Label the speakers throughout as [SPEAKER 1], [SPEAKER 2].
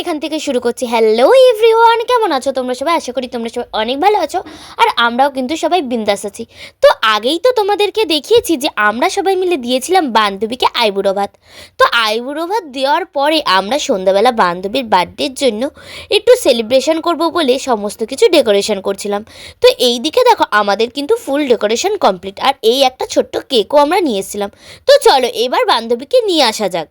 [SPEAKER 1] এখান থেকে শুরু করছি। হ্যালো এভরিওয়ান কেমন আছো তোমরা সবাই? আশা করি তোমরা সবাই অনেক ভালো আছো, আর আমরাও কিন্তু সবাই বিন্দাস আছি। তো আগেই তো তোমাদেরকে দেখিয়েছি যে আমরা সবাই মিলে দিয়েছিলাম বান্ধবীকে আইবুড়ো ভাত তো আইবুড়ো ভাত দেওয়ার পরে আমরা সন্ধ্যাবেলা বান্ধবীর বার্থডের জন্য একটু সেলিব্রেশন করব বলে সমস্ত কিছু ডেকোরেশন করছিলাম। তো এই দিকে দেখো, আমাদের কিন্তু ফুল ডেকোরেশন কমপ্লিট আর এই একটা ছোট্ট কেকও আমরা নিয়ে এসেছিলাম। তো চলো, এবার বান্ধবীকে নিয়ে আসা যাক।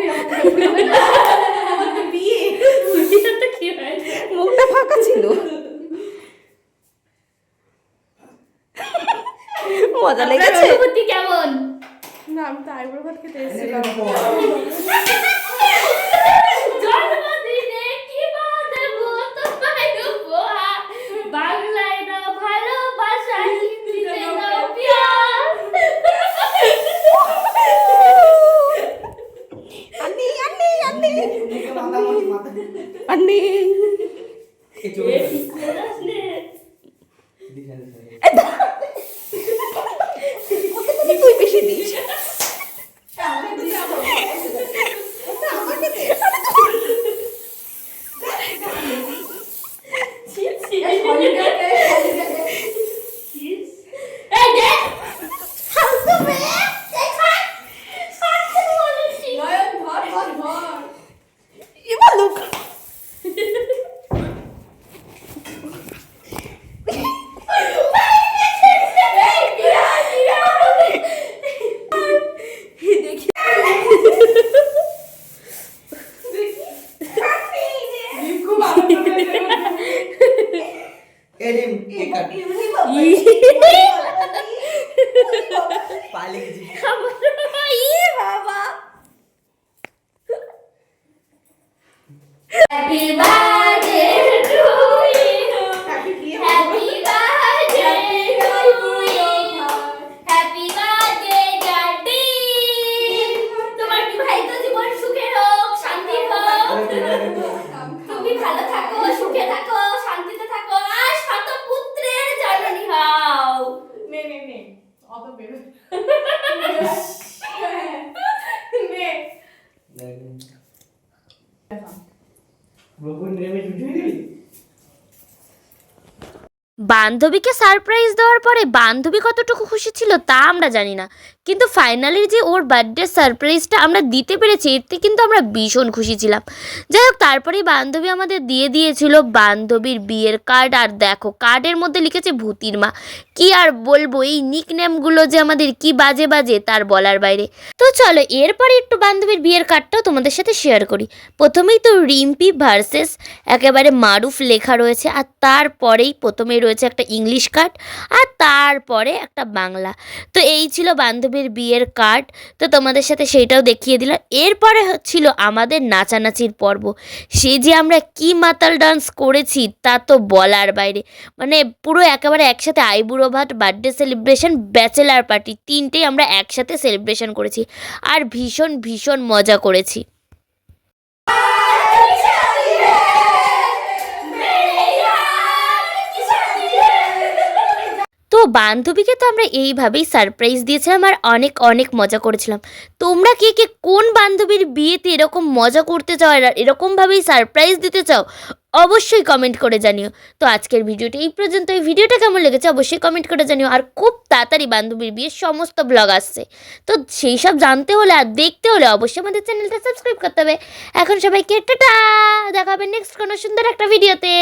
[SPEAKER 2] একটু মুখটা ফাঁকা ছিল। মজা লেগেছে।
[SPEAKER 1] কেমন?
[SPEAKER 3] না আমি তো আইবুড়ো ভাত খেতে এসেছিলাম।
[SPEAKER 1] দিশা দিশা সুখের হোক, শান্তির হোক। তুমি ভালো থাকো,
[SPEAKER 4] It.
[SPEAKER 1] বান্ধবীকে সারপ্রাইজ দেওয়ার পরে বান্ধবী কতটুকু খুশি ছিল তা আমরা জানি না। কিন্তু ফাইনালি যে ওর বার্থডে সারপ্রাইজটা আমরা দিতে পেরেছি এতে কিন্তু আমরা ভীষণ খুশি ছিলাম। যাই হোক, তারপরেই বান্ধবী আমাদের দিয়ে দিয়েছিল বান্ধবীর বিয়ের কার্ড আর দেখো কার্ডের মধ্যে লিখেছে ভূতির মা। কি আর বলব, এই নিক নেমগুলো যে আমাদের কি বাজে বাজে, তার বলার বাইরে। তো চলো, এরপরে একটু বান্ধবীর বিয়ের কার্ডটাও তোমাদের সাথে শেয়ার করি। প্রথমেই তো রিম্পি ভার্সেস একেবারে মারুফ লেখা রয়েছে, আর তারপরেই প্রথমেই রয়েছে একটা ইংলিশ কার্ড আর তারপরে একটা বাংলা। তো এই ছিল বান্ধবীর বিয়ের কার্ড। তো তোমাদের সাথে সেইটাও দেখিয়ে দিলাম। এরপরে ছিল আমাদের নাচানাচির পর্ব। সে যে আমরা কি মাতাল ডান্স করেছি তা তো বলার বাইরে। মানে পুরো একেবারে একসাথে আইবুড়ো ভাত বার্থডে সেলিব্রেশন, ব্যাচেলার পার্টি, তিনটেই আমরা একসাথে সেলিব্রেশন করেছি। আর ভীষণ ভীষণ মজা করেছি। তো বান্ধবীকে তো আমরা এইভাবেই সারপ্রাইজ দিয়েছিলাম আর অনেক অনেক মজা করেছিলাম। তোমরা কে কে কোন বান্ধবীর বিয়েতে এরকম মজা করতে চাও আর এরকমভাবেই সারপ্রাইজ দিতে চাও, অবশ্যই কমেন্ট করে জানিও। তো আজকের ভিডিওটা এই পর্যন্ত এই ভিডিওটা কেমন লেগেছে অবশ্যই কমেন্ট করে জানিও। আর খুব তাড়াতাড়ি বান্ধবীর বিয়ের সমস্ত ব্লগ আসছে। তো সেই সব জানতে হলে আর দেখতে হলে অবশ্যই আমাদের চ্যানেলটা সাবস্ক্রাইব করতে হবে। এখন সবাইকে টাটা! দেখা হবে নেক্সট কোনো সুন্দর একটা ভিডিওতে